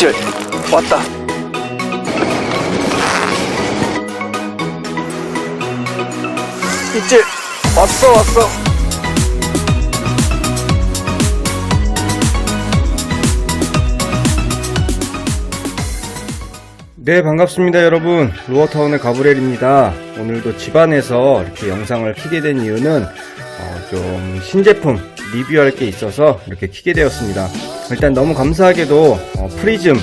이제 왔다. 이제 왔어 왔어. 네 반갑습니다 여러분 루어타운의 가브렐입니다 오늘도 집안에서 이렇게 영상을 키게 된 이유는 어, 좀 신제품 리뷰할 게 있어서 이렇게 키게 되었습니다 일단 너무 감사하게도 어, 프리즘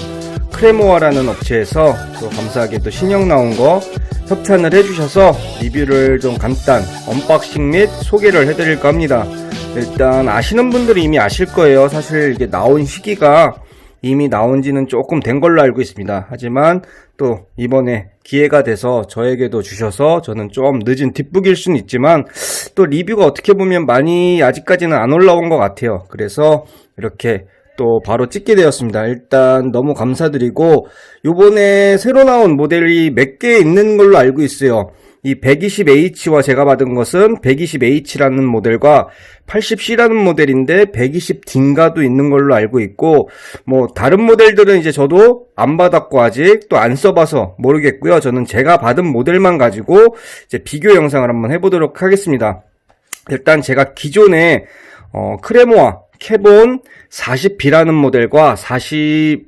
크레모아라는 업체에서 또 감사하게도 신형 나온 거 협찬을 해주셔서 리뷰를 좀 간단 언박싱 및 소개를 해드릴까 합니다 일단 아시는 분들이 이미 아실 거예요 사실 이게 나온 시기가 이미 나온 지는 조금 된 걸로 알고 있습니다. 하지만 또 이번에 기회가 돼서 저에게도 주셔서 저는 좀 늦은 뒷북일 수는 있지만 또 리뷰가 어떻게 보면 많이 아직까지는 안 올라온 것 같아요. 그래서 이렇게 또 바로 찍게 되었습니다. 일단 너무 감사드리고 요번에 새로 나온 모델이 몇 개 있는 걸로 알고 있어요. 이 120H와 제가 받은 것은 120H라는 모델과 80C라는 모델인데 120D인가도 있는 걸로 알고 있고 뭐 다른 모델들은 이제 저도 안 받았고 아직 또 안 써봐서 모르겠고요. 저는 제가 받은 모델만 가지고 이제 비교 영상을 한번 해보도록 하겠습니다. 일단 제가 기존에 어, 크레모아 캐본 40B라는 모델과 40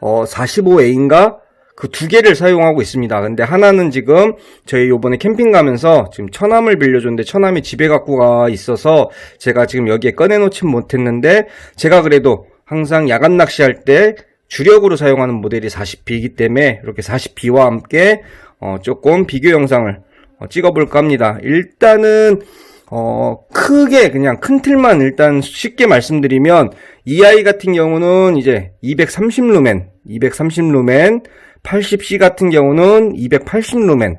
어, 45A인가 그 두 개를 사용하고 있습니다. 근데 하나는 지금 저희 요번에 캠핑 가면서 지금 처남을 빌려줬는데 처남이 집에 갖고 가 있어서 제가 지금 여기에 꺼내놓진 못했는데 제가 그래도 항상 야간 낚시할 때 주력으로 사용하는 모델이 40B이기 때문에 이렇게 40B와 함께 어, 조금 비교 영상을 어, 찍어볼까 합니다. 일단은 어, 크게 그냥 큰 틀만 일단 쉽게 말씀드리면 이 아이 같은 경우는 이제 230 루멘, 230 루멘, 80C 같은 경우는 280 루멘,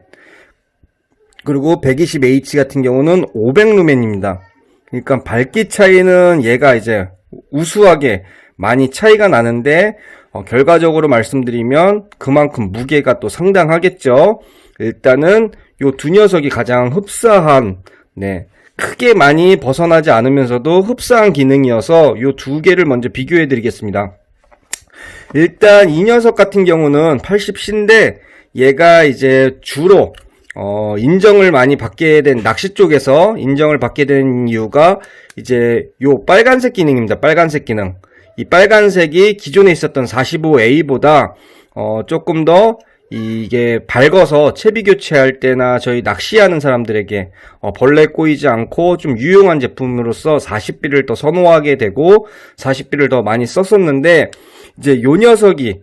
그리고 120H 같은 경우는 500 루멘입니다. 그러니까 밝기 차이는 얘가 이제 우수하게 많이 차이가 나는데 어, 결과적으로 말씀드리면 그만큼 무게가 또 상당하겠죠. 일단은 요 두 녀석이 가장 흡사한 네 크게 많이 벗어나지 않으면서도 흡사한 기능이어서 요두 개를 먼저 비교해 드리겠습니다. 일단 이 녀석 같은 경우는 80C인데 얘가 이제 주로 어, 인정을 많이 받게 된 낚시 쪽에서 인정을 받게 된 이유가 이제 요 빨간색 기능입니다. 빨간색 기능. 이 빨간색이 기존에 있었던 45A보다 어, 조금 더 이게 밝아서 채비 교체할 때나 저희 낚시하는 사람들에게 어, 벌레 꼬이지 않고 좀 유용한 제품으로서 40B를 더 선호하게 되고 40B를 더 많이 썼었는데 이제 요 녀석이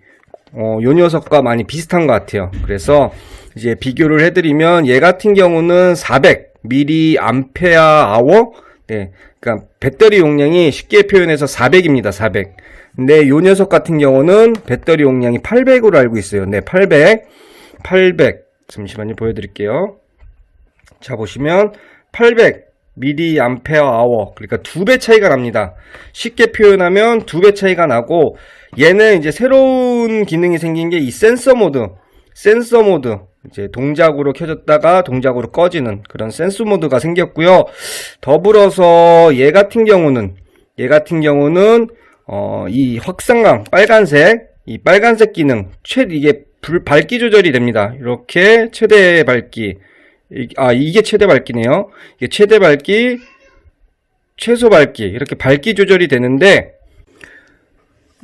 어, 요 녀석과 많이 비슷한 것 같아요. 그래서 이제 비교를 해드리면 얘 같은 경우는 400 미리 암페아 아워 네, 그러니까 배터리 용량이 쉽게 표현해서 400입니다. 400. 근데 요 녀석 같은 경우는 배터리 용량이 800으로 알고 있어요. 네, 800. 800. 잠시만요. 보여드릴게요. 자, 보시면 800 미리 암페어 아워. 그러니까 두 배 차이가 납니다. 쉽게 표현하면 두 배 차이가 나고 얘는 이제 새로운 기능이 생긴 게 이 센서 모드. 센서 모드. 이제 동작으로 켜졌다가 동작으로 꺼지는 그런 센스 모드가 생겼고요. 더불어서 얘 같은 경우는 얘 같은 경우는 어, 이 확성광 빨간색 이 빨간색 기능 최 이게 불 밝기 조절이 됩니다. 이렇게 최대 밝기 이- 아 이게 최대 밝기네요. 이게 최대 밝기 최소 밝기 이렇게 밝기 조절이 되는데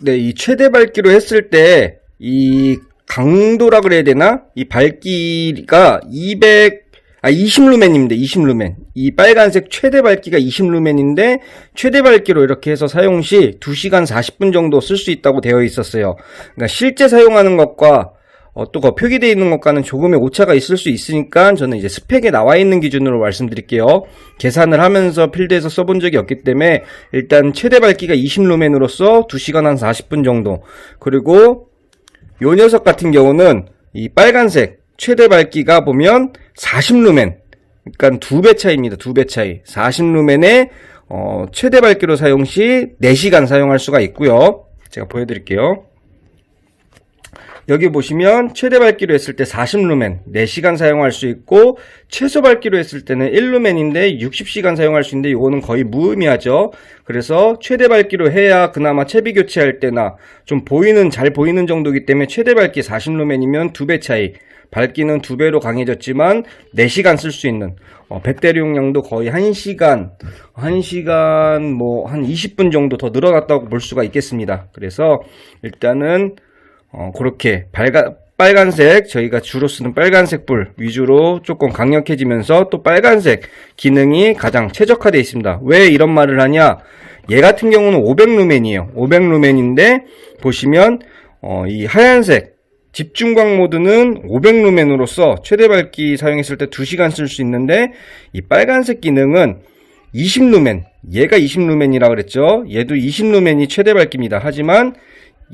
네, 이 최대 밝기로 했을 때 이 강도라 그래야 되나? 이 밝기가 200 아, 20루멘입니다. 20루멘. 이 빨간색 최대 밝기가 20루멘인데 최대 밝기로 이렇게 해서 사용 시 2시간 40분 정도 쓸 수 있다고 되어 있었어요. 그러니까 실제 사용하는 것과 어, 또그 표기되어 있는 것과는 조금의 오차가 있을 수 있으니까 저는 이제 스펙에 나와 있는 기준으로 말씀드릴게요. 계산을 하면서 필드에서 써본 적이 없기 때문에 일단 최대 밝기가 20루멘으로서 2시간 한 40분 정도. 그리고 요 녀석 같은 경우는 이 빨간색 최대 밝기가 보면 40루멘. 그러니까 두 배 차이입니다. 두 배 차이. 40루멘에 어, 최대 밝기로 사용 시 4시간 사용할 수가 있고요. 제가 보여드릴게요. 여기 보시면 최대 밝기로 했을 때 40루멘 4시간 사용할 수 있고 최소 밝기로 했을 때는 1루멘인데 60시간 사용할 수 있는데 이거는 거의 무의미하죠. 그래서 최대 밝기로 해야 그나마 채비 교체할 때나 좀 보이는 잘 보이는 정도이기 때문에 최대 밝기 40루멘이면 두 배 차이. 밝기는 두 배로 강해졌지만 4시간 쓸 수 있는 어, 배터리 용량도 거의 1시간 1시간 뭐 한 20분 정도 더 늘어났다고 볼 수가 있겠습니다. 그래서 일단은 어, 그렇게 발가, 빨간색 저희가 주로 쓰는 빨간색 불 위주로 조금 강력해지면서 또 빨간색 기능이 가장 최적화되어 있습니다. 왜 이런 말을 하냐? 얘 같은 경우는 500루멘이에요. 500루멘인데 보시면 어, 이 하얀색 집중광 모드는 500루멘으로서 최대 밝기 사용했을 때 2시간 쓸 수 있는데 이 빨간색 기능은 20루멘 얘가 20루멘이라 그랬죠. 얘도 20루멘이 최대 밝기입니다. 하지만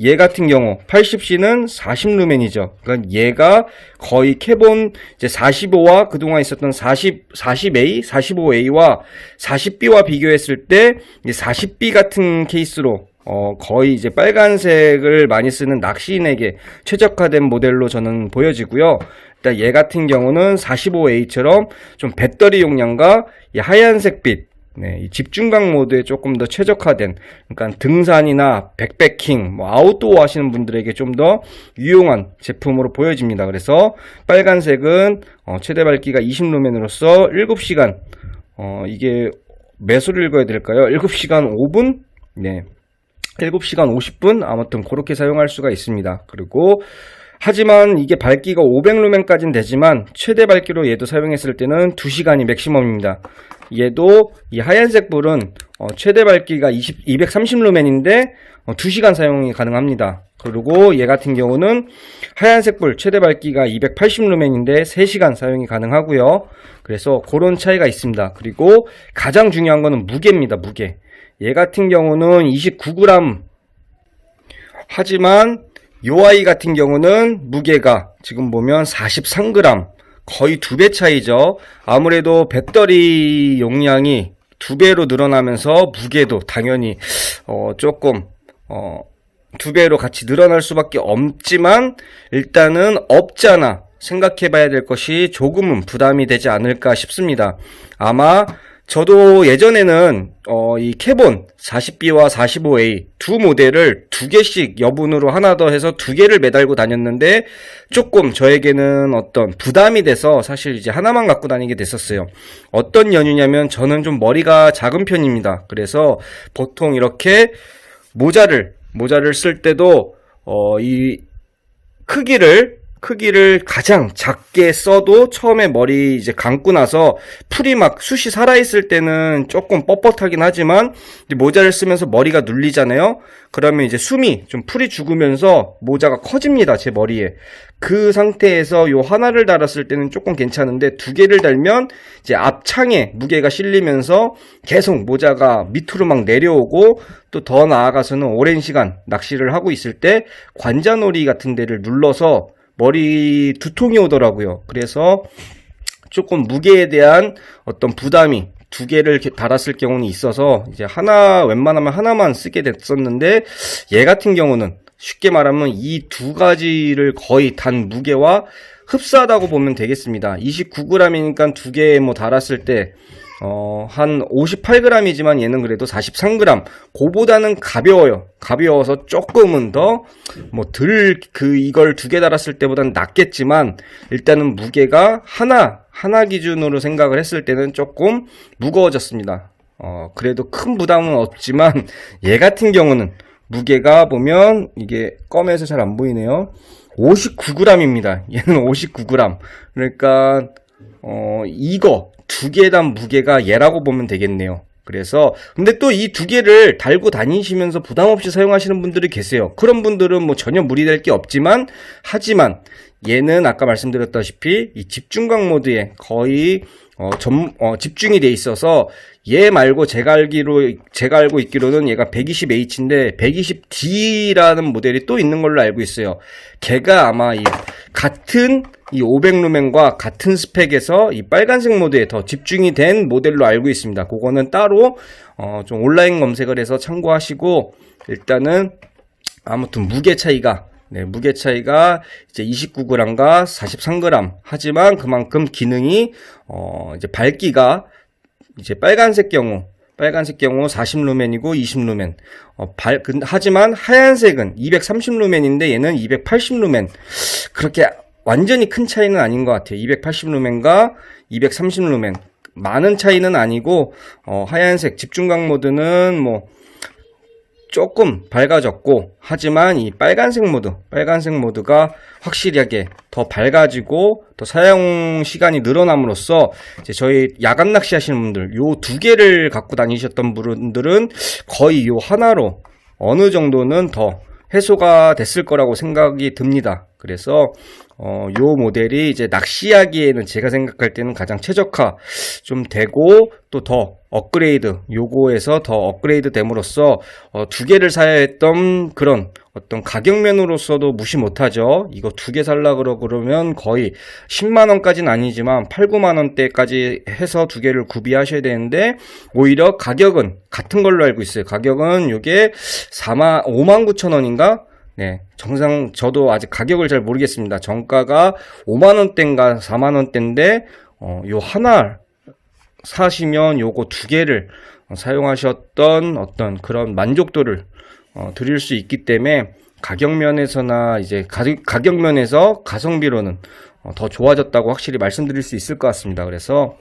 얘 같은 경우 80C는 40루멘이죠. 그러니까 얘가 거의 캐본 이제 45와 그동안 있었던 40, 40A, 45A와 40B와 비교했을 때 40B 같은 케이스로 어, 거의 이제 빨간색을 많이 쓰는 낚시인에게 최적화된 모델로 저는 보여지고요. 일단 얘 같은 경우는 45A처럼 좀 배터리 용량과 이 하얀색 빛, 네, 이 집중광 모드에 조금 더 최적화된, 그러니까 등산이나 백패킹, 뭐 아웃도어 하시는 분들에게 좀 더 유용한 제품으로 보여집니다. 그래서 빨간색은 어, 최대 밝기가 20루멘으로서 7시간, 어, 이게 매수를 읽어야 될까요? 7시간 5분? 네. 7시간 50분 아무튼 그렇게 사용할 수가 있습니다. 그리고 하지만 이게 밝기가 500루멘까지는 되지만 최대 밝기로 얘도 사용했을 때는 2시간이 맥시멈입니다. 얘도 이 하얀색 불은 어, 최대 밝기가 20, 230루멘인데 어, 2시간 사용이 가능합니다. 그리고 얘 같은 경우는 하얀색 불 최대 밝기가 280루멘인데 3시간 사용이 가능하고요. 그래서 그런 차이가 있습니다. 그리고 가장 중요한 거는 무게입니다. 무게. 얘 같은 경우는 29g 하지만 요 아이 같은 경우는 무게가 지금 보면 43g 거의 두 배 차이죠. 아무래도 배터리 용량이 두 배로 늘어나면서 무게도 당연히 어 조금 어두 배로 같이 늘어날 수밖에 없지만 일단은 없잖아 생각해 봐야 될 것이 조금은 부담이 되지 않을까 싶습니다. 아마 저도 예전에는 어, 이 캐본 40B와 45A 두 모델을 두 개씩 여분으로 하나 더 해서 두 개를 매달고 다녔는데 조금 저에게는 어떤 부담이 돼서 사실 이제 하나만 갖고 다니게 됐었어요. 어떤 연유냐면 저는 좀 머리가 작은 편입니다. 그래서 보통 이렇게 모자를 모자를 쓸 때도 어, 이 크기를 크기를 가장 작게 써도 처음에 머리 이제 감고 나서 풀이 막 숱이 살아있을 때는 조금 뻣뻣하긴 하지만 모자를 쓰면서 머리가 눌리잖아요. 그러면 이제 숨이 좀 풀이 죽으면서 모자가 커집니다. 제 머리에. 그 상태에서 요 하나를 달았을 때는 조금 괜찮은데 두 개를 달면 이제 앞창에 무게가 실리면서 계속 모자가 밑으로 막 내려오고 또 더 나아가서는 오랜 시간 낚시를 하고 있을 때 관자놀이 같은 데를 눌러서 머리 두통이 오더라고요. 그래서 조금 무게에 대한 어떤 부담이 두 개를 달았을 경우는 있어서 이제 하나 웬만하면 하나만 쓰게 됐었는데 얘 같은 경우는 쉽게 말하면 이 두 가지를 거의 단 무게와 흡사하다고 보면 되겠습니다. 29g이니까 두 개 뭐 달았을 때 어, 한 58g이지만 얘는 그래도 43g. 그보다는 가벼워요. 가벼워서 조금은 더, 뭐, 덜, 그, 이걸 두 개 달았을 때보다는 낫겠지만, 일단은 무게가 하나, 하나 기준으로 생각을 했을 때는 조금 무거워졌습니다. 어, 그래도 큰 부담은 없지만, 얘 같은 경우는 무게가 보면, 이게 껌에서 잘 안 보이네요. 59g입니다. 얘는 59g. 그러니까, 어, 이거, 두 개당 무게가 얘라고 보면 되겠네요. 그래서 근데 또 이 두 개를 달고 다니시면서 부담 없이 사용하시는 분들이 계세요. 그런 분들은 뭐 전혀 무리될 게 없지만 하지만 얘는 아까 말씀드렸다시피 이 집중광 모드에 거의 어, 점, 어, 집중이 돼 있어서 얘 말고 제가 알기로 제가 알고 있기로는 얘가 120H인데 120D라는 모델이 또 있는 걸로 알고 있어요. 걔가 아마 이 같은 이 500루멘과 같은 스펙에서 이 빨간색 모드에 더 집중이 된 모델로 알고 있습니다. 그거는 따로 어, 좀 온라인 검색을 해서 참고하시고 일단은 아무튼 무게 차이가 네, 무게 차이가 이제 29g과 43g. 하지만 그만큼 기능이 어 이제 밝기가 이제 빨간색 경우 빨간색 경우 40루멘이고 20루멘. 어, 발, 근- 하지만 하얀색은 230루멘인데 얘는 280루멘. 그렇게 완전히 큰 차이는 아닌 것 같아요. 280루멘과 230루멘. 많은 차이는 아니고, 어, 하얀색 집중각 모드는 뭐, 조금 밝아졌고, 하지만 이 빨간색 모드, 빨간색 모드가 확실하게 더 밝아지고, 더 사용 시간이 늘어남으로써, 이제 저희 야간 낚시 하시는 분들, 요 두 개를 갖고 다니셨던 분들은 거의 요 하나로 어느 정도는 더 해소가 됐을 거라고 생각이 듭니다. 그래서 어, 요 모델이 이제 낚시하기에는 제가 생각할 때는 가장 최적화 좀 되고 또 더 업그레이드 요거에서 더 업그레이드 됨으로써 어, 두 개를 사야 했던 그런 어떤 가격면으로서도 무시 못하죠. 이거 두 개 살라 그러 그러면 거의 10만 원까지는 아니지만 8, 9만 원대까지 해서 두 개를 구비하셔야 되는데 오히려 가격은 같은 걸로 알고 있어요. 가격은 요게 4만 5만 9천 원인가? 네, 정상 저도 아직 가격을 잘 모르겠습니다. 정가가 5만 원대인가 4만 원대인데 어, 요 하나 사시면 요거 두 개를 어, 사용하셨던 어떤 그런 만족도를 어, 드릴 수 있기 때문에 가격 면에서나 이제 가격, 가격 면에서 가성비로는 어, 더 좋아졌다고 확실히 말씀드릴 수 있을 것 같습니다. 그래서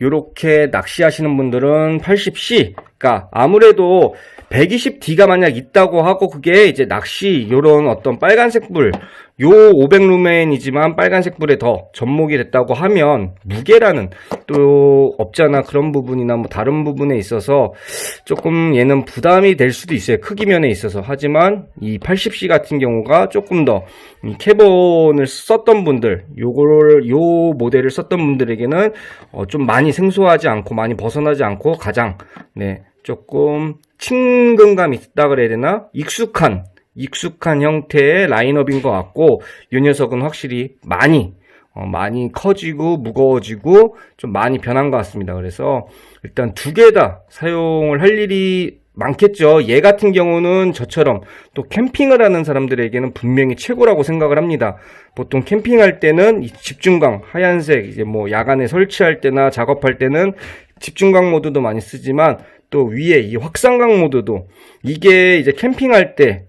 요렇게 낚시하시는 분들은 80C, 그러니까 아무래도 120D가 만약 있다고 하고 그게 이제 낚시 요런 어떤 빨간색 불, 요 500루멘이지만 빨간색 불에 더 접목이 됐다고 하면 무게라는 또 없잖아. 그런 부분이나 뭐 다른 부분에 있어서 조금 얘는 부담이 될 수도 있어요. 크기 면에 있어서. 하지만 이 80C 같은 경우가 조금 더이 캐본을 썼던 분들 요거를 요 모델을 썼던 분들에게는 어, 좀 많이 생소하지 않고 많이 벗어나지 않고 가장 네 조금 친근감 있다 그래야 되나 익숙한 익숙한 형태의 라인업인 것 같고 이 녀석은 확실히 많이 어, 많이 커지고 무거워지고 좀 많이 변한 것 같습니다. 그래서 일단 두 개 다 사용을 할 일이 많겠죠. 얘 같은 경우는 저처럼 또 캠핑을 하는 사람들에게는 분명히 최고라고 생각을 합니다. 보통 캠핑할 때는 이 집중광 하얀색 이제 뭐 야간에 설치할 때나 작업할 때는 집중광 모드도 많이 쓰지만 또 위에 이 확산광 모드도 이게 이제 캠핑할 때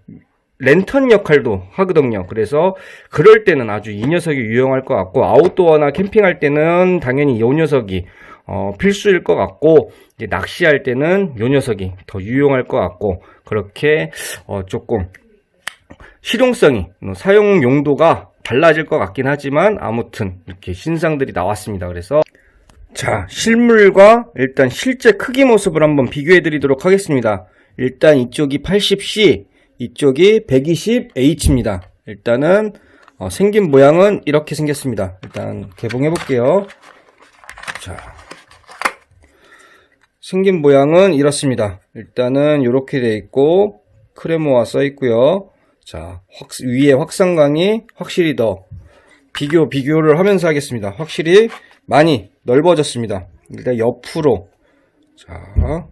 랜턴 역할도 하거든요. 그래서 그럴 때는 아주 이 녀석이 유용할 것 같고 아웃도어나 캠핑할 때는 당연히 이 녀석이 어, 필수일 것 같고 이제 낚시할 때는 이 녀석이 더 유용할 것 같고 그렇게 어, 조금 실용성이 뭐 사용 용도가 달라질 것 같긴 하지만 아무튼 이렇게 신상들이 나왔습니다. 그래서 자, 실물과 일단 실제 크기 모습을 한번 비교해 드리도록 하겠습니다. 일단 이쪽이 80C, 이쪽이 120H입니다. 일단은 어, 생긴 모양은 이렇게 생겼습니다. 일단 개봉해 볼게요. 자. 생긴 모양은 이렇습니다. 일단은 이렇게 돼 있고 크레모아 써 있고요. 자, 확, 위에 확산광이 확실히 더 비교 비교를 하면서 하겠습니다. 확실히 많이 넓어졌습니다. 일단 옆으로 자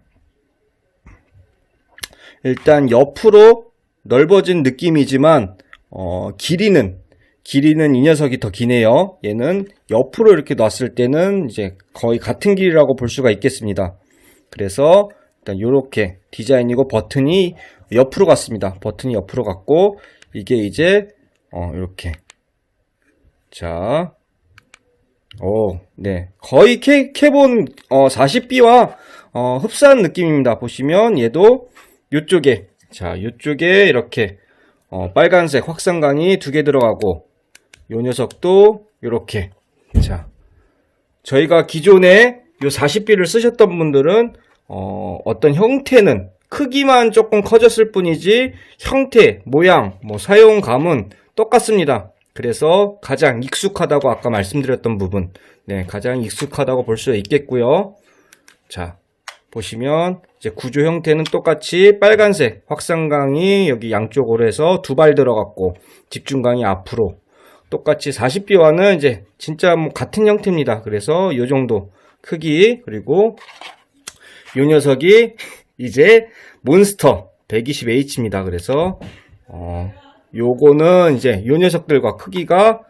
일단 옆으로 넓어진 느낌이지만 어, 길이는 길이는 이 녀석이 더 기네요. 얘는 옆으로 이렇게 놨을 때는 이제 거의 같은 길이라고 볼 수가 있겠습니다. 그래서 일단 이렇게 디자인이고 버튼이 옆으로 갔습니다. 버튼이 옆으로 갔고 이게 이제 어, 이렇게 자 오, 네. 거의 캐, 캐본, 어, 40B와, 어, 흡사한 느낌입니다. 보시면, 얘도, 요쪽에, 자, 요쪽에, 이렇게, 어, 빨간색 확산광이 두 개 들어가고, 요 녀석도, 요렇게. 자, 저희가 기존에 요 40B를 쓰셨던 분들은, 어, 어떤 형태는, 크기만 조금 커졌을 뿐이지, 형태, 모양, 뭐, 사용감은 똑같습니다. 그래서 가장 익숙하다고 아까 말씀드렸던 부분, 네, 가장 익숙하다고 볼 수 있겠고요. 자, 보시면 이제 구조 형태는 똑같이 빨간색 확산광이 여기 양쪽으로 해서 두 발 들어갔고 집중광이 앞으로 똑같이 40B와는 이제 진짜 뭐 같은 형태입니다. 그래서 이 정도 크기 그리고 이 녀석이 이제 몬스터 120H입니다. 그래서 어, 요거는 이제 요 녀석들과 크기가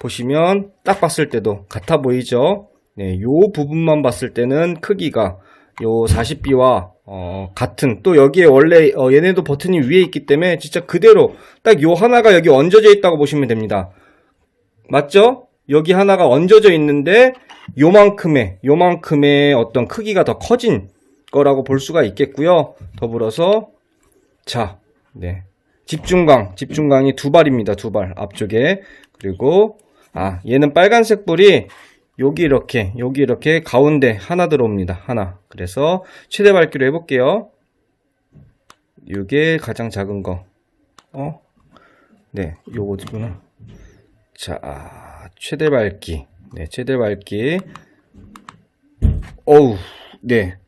보시면 딱 봤을 때도 같아 보이죠? 네, 요 부분만 봤을 때는 크기가 요 40B와 어, 같은 또 여기에 원래 어, 얘네도 버튼이 위에 있기 때문에 진짜 그대로 딱 요 하나가 여기 얹어져 있다고 보시면 됩니다. 맞죠? 여기 하나가 얹어져 있는데 요만큼의 요만큼의 어떤 크기가 더 커진 거라고 볼 수가 있겠고요. 더불어서 자, 네. 집중광, 집중광이 두 발입니다. 두 발. 앞쪽에. 그리고 아, 얘는 빨간색 불이 여기 이렇게, 여기 이렇게 가운데 하나 들어옵니다. 하나. 그래서 최대 밝기로 해볼게요. 이게 가장 작은 거. 어? 네, 요거구나. 자, 최대 밝기. 네, 최대 밝기. 어우, 네.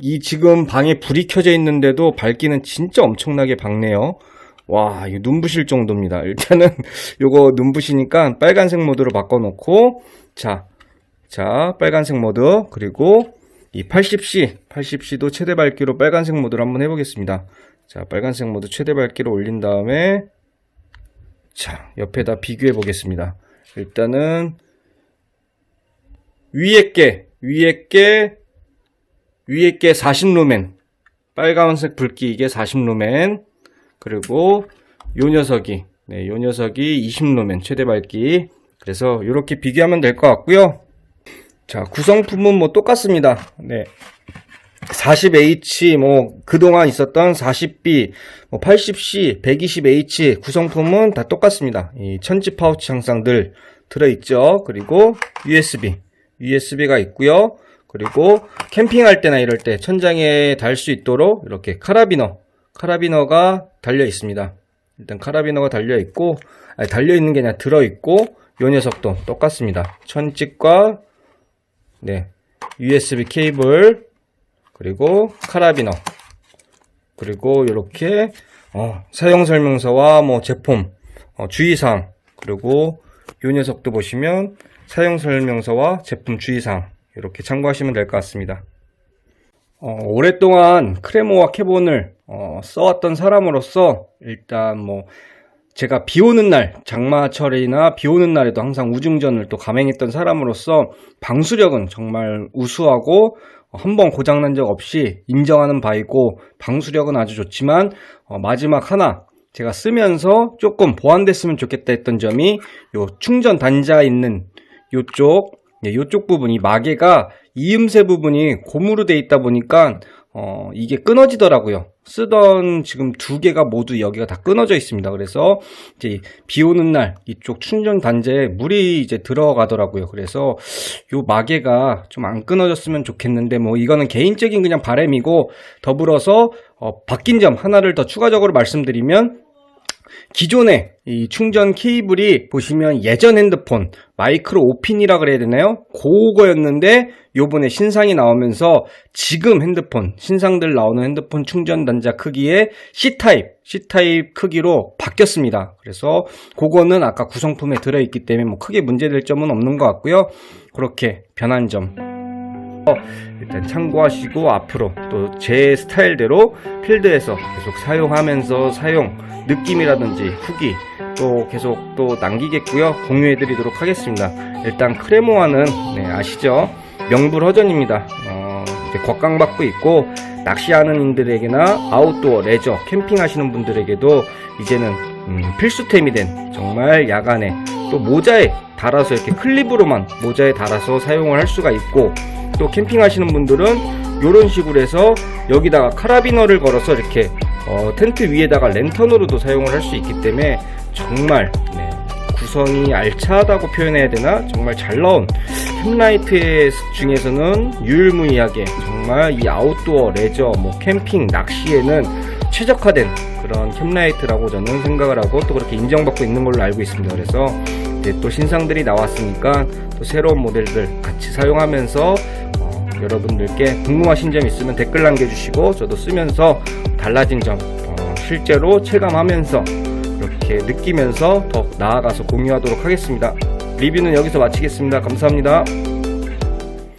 이 지금 방에 불이 켜져 있는데도 밝기는 진짜 엄청나게 밝네요. 와, 이거 눈부실 정도입니다. 일단은 요거 눈부시니까 빨간색 모드로 바꿔놓고 자, 자, 빨간색 모드 그리고 이 80C, 80C도 최대 밝기로 빨간색 모드로 한번 해보겠습니다. 자, 빨간색 모드 최대 밝기로 올린 다음에 자, 옆에다 비교해 보겠습니다. 일단은 위에 게, 위에 게, 위에 게 40루멘. 빨간색 불기 이게 40루멘. 그리고 요 녀석이, 네, 요 녀석이 20루멘 최대 밝기. 그래서 이렇게 비교하면 될 것 같고요. 자, 구성품은 뭐 똑같습니다. 네. 40H, 뭐, 그동안 있었던 40B, 뭐 80C, 120H 구성품은 다 똑같습니다. 이 천지 파우치 항상 늘 들어있죠. 그리고 USB, USB가 있고요. 그리고 캠핑할 때나 이럴 때 천장에 달 수 있도록 이렇게 카라비너, 카라비너가 달려 있습니다. 일단 카라비너가 달려 있고, 아니, 달려 있는 게 아니라 들어 있고, 요 녀석도 똑같습니다. 천직과, 네, USB 케이블, 그리고 카라비너, 그리고 이렇게 어, 사용 설명서와 뭐 제품 어, 주의사항 그리고 이 녀석도 보시면 사용 설명서와 제품 주의사항 이렇게 참고하시면 될 것 같습니다. 어, 오랫동안 크레모와 캐본을 어, 써왔던 사람으로서 일단 뭐 제가 비 오는 날, 장마철이나 비 오는 날에도 항상 우중전을 또 감행했던 사람으로서 방수력은 정말 우수하고 한 번 고장난 적 없이 인정하는 바이고 방수력은 아주 좋지만 어, 마지막 하나 제가 쓰면서 조금 보완됐으면 좋겠다 했던 점이 요 충전 단자 있는 요쪽 예, 요쪽 부분이 마개가 이음새 부분이 고무로 돼 있다 보니까 어, 이게 끊어지더라고요. 쓰던 지금 두 개가 모두 여기가 다 끊어져 있습니다. 그래서 이제 비 오는 날 이쪽 충전 단자에 물이 이제 들어가더라고요. 그래서 요 마개가 좀 안 끊어졌으면 좋겠는데 뭐 이거는 개인적인 그냥 바람이고 더불어서 어, 바뀐 점 하나를 더 추가적으로 말씀드리면 기존에 이 충전 케이블이 보시면 예전 핸드폰 마이크로 오핀이라 그래야 되나요? 그거였는데 요번에 신상이 나오면서 지금 핸드폰 신상들 나오는 핸드폰 충전 단자 크기의 C타입 C타입 크기로 바뀌었습니다. 그래서 그거는 아까 구성품에 들어있기 때문에 뭐 크게 문제될 점은 없는 것 같고요. 그렇게 변한 점 어, 일단 참고하시고 앞으로 또 제 스타일대로 필드에서 계속 사용하면서 사용 느낌이라든지 후기 또 계속 또 남기겠고요. 공유해 드리도록 하겠습니다. 일단 크레모아는 네, 아시죠? 명불허전입니다. 어, 이제 곽강받고 있고 낚시하는 인들에게나 아웃도어 레저 캠핑하시는 분들에게도 이제는 음, 필수템이 된 정말 야간에 또 모자에 달아서 이렇게 클립으로만 모자에 달아서 사용을 할 수가 있고 또 캠핑하시는 분들은 이런 식으로 해서 여기다가 카라비너를 걸어서 이렇게 어, 텐트 위에다가 랜턴으로도 사용을 할 수 있기 때문에 정말 네, 구성이 알차다고 표현해야 되나 정말 잘 나온 햄라이트 중에서는 유일무이하게 정말 이 아웃도어 레저 뭐 캠핑 낚시에는 최적화된 그런 캠라이트라고 저는 생각을 하고 또 그렇게 인정받고 있는 걸로 알고 있습니다. 그래서 이제 또 신상들이 나왔으니까 또 새로운 모델들 같이 사용하면서 어, 여러분들께 궁금하신 점 있으면 댓글 남겨주시고 저도 쓰면서 달라진 점 어, 실제로 체감하면서 이렇게 느끼면서 더 나아가서 공유하도록 하겠습니다. 리뷰는 여기서 마치겠습니다. 감사합니다.